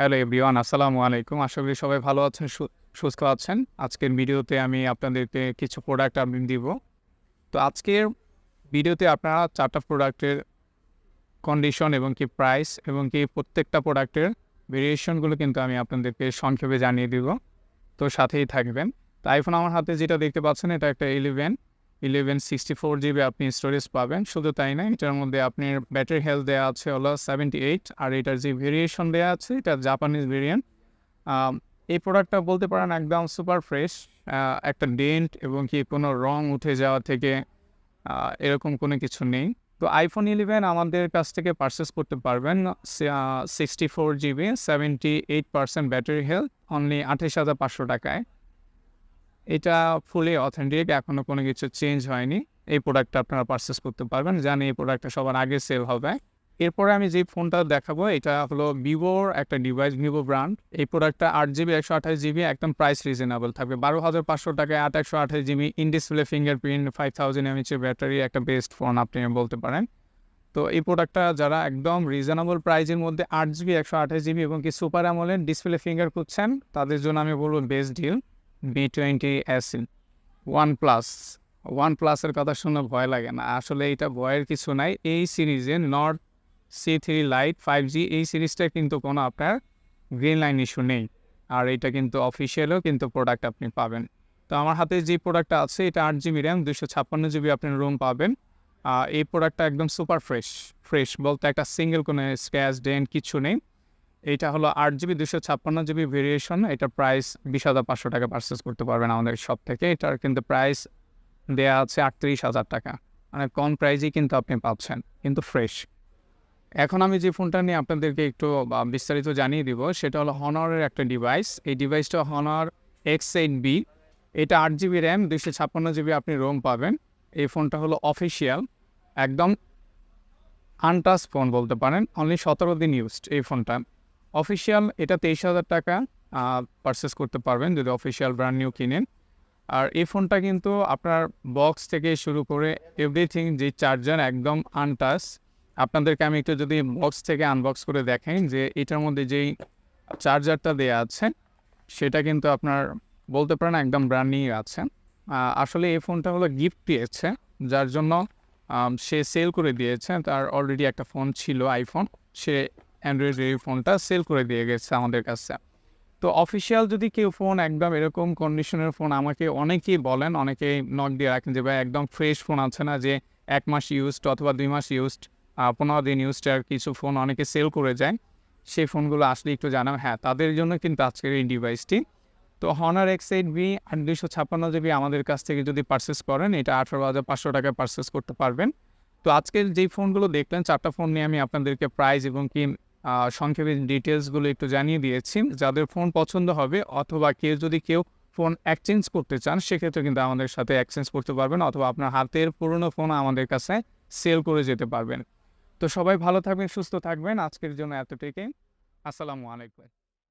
Hello everyone, আসসালামু আলাইকুম। আশা করি সবাই ভালো আছেন সুস্থ আছেন। আজকের ভিডিওতে আমি আপনাদেরকে কিছু প্রোডাক্ট আপডেট দিব। তো আজকের ভিডিওতে আপনারা চারটা প্রোডাক্টের কন্ডিশন এবং কি প্রাইস এবং কি প্রত্যেকটা প্রোডাক্টের ভেরিয়েশনগুলো কিন্তু আমি আপনাদেরকে সংক্ষেপে জানিয়ে দিব। তো সাথেই থাকবেন। তো আইফোন আমার হাতে যেটা দেখতে পাচ্ছেন, এটা একটা eleven eleven sixty four GB আপনি স্টোরেজ পাবেন। শুধু তাই না, এটার মধ্যে আপনার ব্যাটারি হেলথ দেওয়া আছে হলো সেভেন্টি এইট আর এটার যে ভেরিয়েশন দেওয়া আছে, এটা জাপানিজ ভেরিয়েন্ট এই প্রোডাক্টটা বলতে পারেন একদম সুপার ফ্রেশ একটা ডেন্ট এবং কি কোনো রং উঠে যাওয়া থেকে এরকম কোনো কিছু নেই। তো আইফোন ইলেভেন আমাদের কাছ থেকে পারচেস করতে পারবেন sixty four GB seventy eight percent battery health only আঠাশ হাজার পাঁচশো টাকায়। এটা ফুলি অথেন্টিক এখনও কোনো কিছু চেঞ্জ হয়নি। এই প্রোডাক্টটা আপনারা পারচেস করতে পারবেন। জানি এই প্রোডাক্টটা সবার আগে সেল হবে। এরপরে আমি যে ফোনটা দেখাবো, এটা হলো ভিভোর একটা ডিভাইস ভিভো ব্র্যান্ড এই প্রোডাক্টটা আট জিবি একশো আঠাশ জিবি একদম প্রাইস রিজনেবল থাকবে। বারো হাজার পাঁচশো টাকায় আট, একশো আঠাশ GB in display fingerprint five thousand এমএচের battery একটা বেস্ট ফোন আপনি বলতে পারেন। তো এই প্রোডাক্টটা যারা একদম রিজনেবল প্রাইজের মধ্যে আট জিবি একশো আঠাশ জিবি এবং কি সুপার অ্যামোলেড ডিসপ্লে ফিঙ্গার খুঁজছেন, তাদের জন্য আমি বলব best deal B twenty S one plus one প্লাসের কথা শুনে ভয় লাগে না। আসলে এটা ভয়ের কিছু নাই। এই সিরিজে note C three lite five G এই সিরিজটা কিন্তু কোনো আপনার গ্রিন লাইন ইস্যু নেই। আর এটা কিন্তু অফিসিয়ালও কিন্তু প্রোডাক্ট আপনি পাবেন। তো আমার হাতে যে প্রোডাক্টটা আছে, এটা আট জিবি র্যাম দুশো ছাপ্পান্ন জিবি আপনি রুম পাবেন। এই প্রোডাক্টটা একদম সুপার ফ্রেশ ফ্রেশ বলতে একটা সিঙ্গেল কোনো স্ক্র্যাচ ডেন্ট কিছু নেই। এইটা হলো আট জিবি দুশো ছাপ্পান্ন জিবি ভেরিয়েশন এটা প্রাইস বিশ হাজার পাঁচশো টাকা পারচেস করতে পারবেন আমাদের সব থেকে। এটার কিন্তু প্রাইস দেয়া আছে আটত্রিশ হাজার টাকা। মানে কম প্রাইজেই কিন্তু আপনি পাচ্ছেন, কিন্তু ফ্রেশ এখন আমি যে ফোনটা নিয়ে আপনাদেরকে একটু বিস্তারিত জানিয়ে দিব, সেটা হলো হনারের একটা ডিভাইস এই ডিভাইসটা হনার এক্স এইট বি এটা আট জিবি র্যাম দুশো ছাপ্পান্ন জিবি আপনি রোম পাবেন। এই ফোনটা হলো অফিসিয়াল একদম আনটাচ ফোন বলতে পারেন অনলি সতেরো দিন ইউজড এই ফোনটা অফিসিয়াল এটা তেইশ হাজার টাকা পারচেস করতে পারবেন যদি অফিসিয়াল ব্র্যান্ড নিউ কিনেন। আর এই ফোনটা কিন্তু আপনার বক্স থেকে শুরু করে এভরিথিং যে চার্জার একদম আনটাচ আপনাদেরকে আমি একটু যদি বক্স থেকে আনবক্স করে দেখেন যে এটার মধ্যে যেই চার্জারটা দেয়া আছে, সেটা কিন্তু আপনার বলতে পারেন একদম ব্র্যান্ড নিউ আছে। আসলে এই ফোনটা হলো গিফট দিয়েছে, যার জন্য সে সেল করে দিয়েছে। তার অলরেডি একটা ফোন ছিল আইফোন সে অ্যান্ড্রয়েড এই ফোনটা সেল করে দিয়ে গেছে আমাদের কাছে। তো অফিসিয়াল যদি কেউ ফোন একদম এরকম কন্ডিশনের ফোন আমাকে অনেকেই বলেন, অনেকেই নক দিয়ে রাখেন যে, ভাই, একদম ফ্রেশ ফোন আছে না যে, এক মাস ইউজড অথবা দুই মাস ইউজড পনেরো দিন ইউজড আর কিছু ফোন অনেকে সেল করে যায়। সেই ফোনগুলো আসলে একটু জানাও। হ্যাঁ তাদের জন্য কিন্তু আজকের এই ডিভাইসটি তো হনার এক্স এইট বি আর দুইশো ছাপ্পান্ন জিবি আমাদের কাছ থেকে যদি পারচেস করেন, এটা আঠারো হাজার পাঁচশো টাকায় পারচেস করতে পারবেন। তো আজকের যেই ফোনগুলো দেখলেন, চারটা ফোন নিয়ে আমি আপনাদেরকে প্রাইস এবং কি সংক্ষেপে ডিটেলসগুলো একটু জানিয়ে দিয়েছি। যাদের ফোন পছন্দ হবে অথবা কেউ যদি কেউ ফোন এক্সচেঞ্জ করতে চান, সেক্ষেত্রে কিন্তু আমাদের সাথে এক্সচেঞ্জ করতে পারবেন অথবা আপনার হাতের পুরনো ফোন আমাদের কাছে সেল করে যেতে পারবেন। তো সবাই ভালো থাকবেন, সুস্থ থাকবেন। আজকের জন্য এতটুকুই। আসসালামু আলাইকুম।